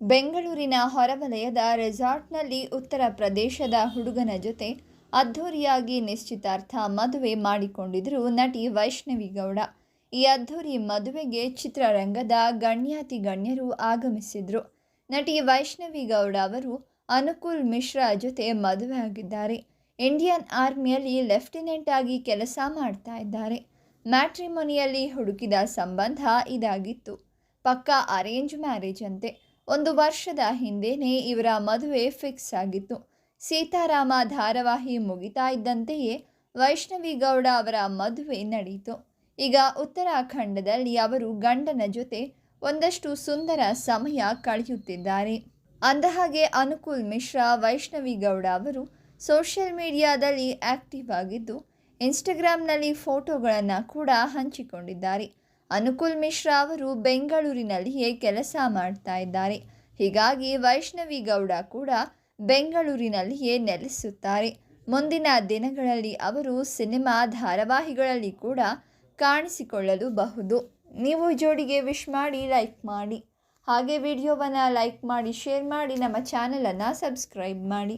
ಬೆಂಗಳೂರಿನ ಹೊರವಲಯದ ರೆಸಾರ್ಟ್ನಲ್ಲಿ ಉತ್ತರ ಪ್ರದೇಶದ ಹುಡುಗನ ಜೊತೆ ಅದ್ಧೂರಿಯಾಗಿ ನಿಶ್ಚಿತಾರ್ಥ ಮದುವೆ ಮಾಡಿಕೊಂಡಿದ್ರು ನಟಿ ವೈಷ್ಣವಿ ಗೌಡ. ಈ ಅದ್ಧೂರಿ ಮದುವೆಗೆ ಚಿತ್ರರಂಗದ ಗಣ್ಯಾತಿ ಗಣ್ಯರು ಆಗಮಿಸಿದ್ರು. ನಟಿ ವೈಷ್ಣವಿ ಗೌಡ ಅವರು ಅನುಕೂಲ್ ಮಿಶ್ರಾ ಜೊತೆ ಮದುವೆ ಆಗಿದ್ದಾರೆ ಇಂಡಿಯನ್ ಆರ್ಮಿಯಲ್ಲಿ ಲೆಫ್ಟಿನೆಂಟ್ ಆಗಿ ಕೆಲಸ ಮಾಡ್ತಾ ಇದ್ದಾರೆ. ಮ್ಯಾಟ್ರಿಮೊನಿಯಲ್ಲಿ ಹುಡುಕಿದ ಸಂಬಂಧ ಇದಾಗಿತ್ತು. ಪಕ್ಕಾ ಅರೇಂಜ್ ಮ್ಯಾರೇಜ್ ಅಂತೆ. ಒಂದು ವರ್ಷದ ಹಿಂದೆಯೇ ಇವರ ಮದುವೆ ಫಿಕ್ಸ್ ಆಗಿತ್ತು. ಸೀತಾರಾಮ ಧಾರಾವಾಹಿ ಮುಗಿತಾ ಇದ್ದಂತೆಯೇ ವೈಷ್ಣವಿ ಗೌಡ ಅವರ ಮದುವೆ ನಡೆಯಿತು ಈಗ ಉತ್ತರಾಖಂಡದಲ್ಲಿ ಅವರು ಗಂಡನ ಜೊತೆ ಒಂದಷ್ಟು ಸುಂದರ ಸಮಯ ಕಳೆಯುತ್ತಿದ್ದಾರೆ. ಅಂದಹಾಗೆ ಅನುಕೂಲ್ ಮಿಶ್ರಾ, ವೈಷ್ಣವಿ ಗೌಡ ಅವರು ಸೋಷಿಯಲ್ ಮೀಡಿಯಾದಲ್ಲಿ ಆಕ್ಟಿವ್ ಆಗಿದ್ದು ಇನ್ಸ್ಟಾಗ್ರಾಮ್ನಲ್ಲಿ ಫೋಟೋಗಳನ್ನು ಕೂಡ ಹಂಚಿಕೊಂಡಿದ್ದಾರೆ. ಅನುಕೂಲ್ ಮಿಶ್ರಾ ಅವರು ಬೆಂಗಳೂರಿನಲ್ಲಿಯೇ ಕೆಲಸ ಮಾಡ್ತಾ ಇದ್ದಾರೆ. ಹೀಗಾಗಿ ವೈಷ್ಣವಿ ಗೌಡ ಕೂಡ ಬೆಂಗಳೂರಿನಲ್ಲಿಯೇ ನೆಲೆಸುತ್ತಾರೆ. ಮುಂದಿನ ದಿನಗಳಲ್ಲಿ ಅವರು ಸಿನಿಮಾ ಧಾರಾವಾಹಿಗಳಲ್ಲಿ ಕೂಡ ಕಾಣಿಸಿಕೊಳ್ಳಲು ಬಹುದು ನೀವು ಜೋಡಿಗೆ ವಿಶ್ ಮಾಡಿ, ಲೈಕ್ ಮಾಡಿ. ಹಾಗೆ ವಿಡಿಯೋವನ್ನು ಲೈಕ್ ಮಾಡಿ, ಶೇರ್ ಮಾಡಿ, ನಮ್ಮ ಚಾನಲನ್ನು ಸಬ್ಸ್ಕ್ರೈಬ್ ಮಾಡಿ.